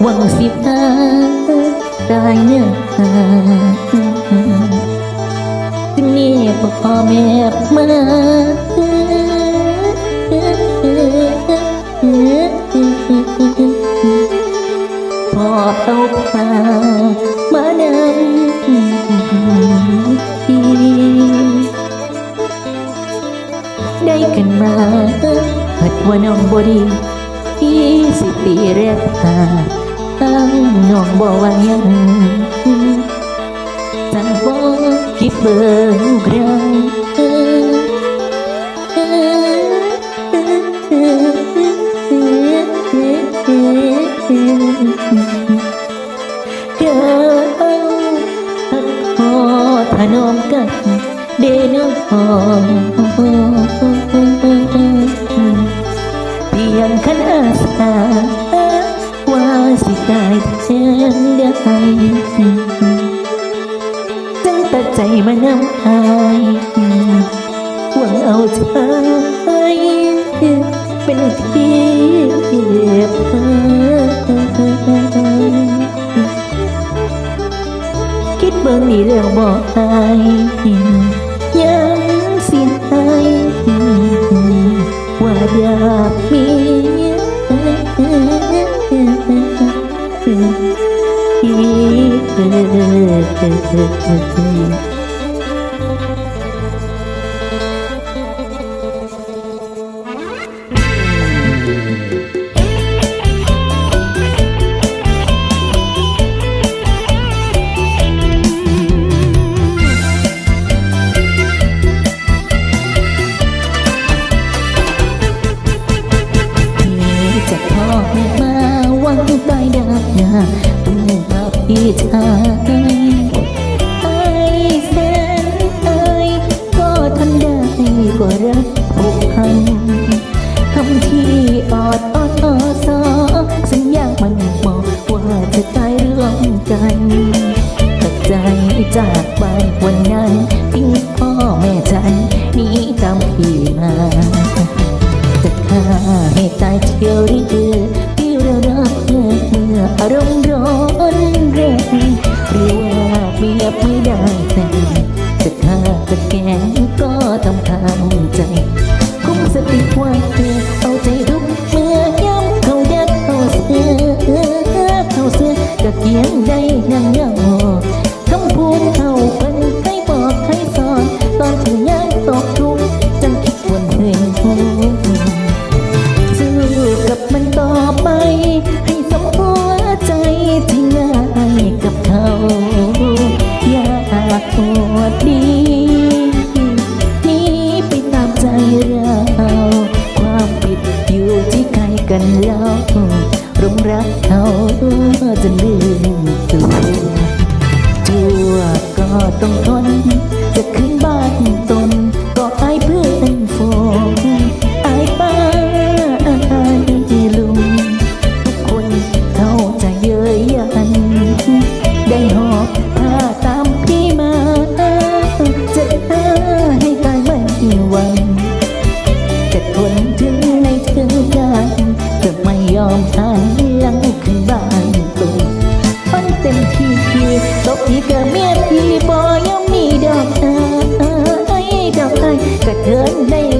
หวังสิพาตายเนื้อถึงนี่พ่อแม่มาพอเอาพามานำทีได้กันมาหัดว่าน้องบอดี ยี่สิบปีแรกตาตั้งน้องบอกว่ายังจังบอกคิดเบิ่งครั้งเกิดหักพอถนอมกันเดนหอม มานำอายหวังเอาใจเป็นที่เก็บคิดเบิ่งนี่แล้วบอกอายยังสียหายว่าอยากมีจะพ่อ ม่มาวังใบดาบยาตุ้มาพี่ชายไอ้แากอวดดีหนี่ไปตามใจเราความผิดอยู่ที่ใครกันเล่ารงรักเขาจะลืมตัวตัวก็ต้องทนจะขึ้น 没有。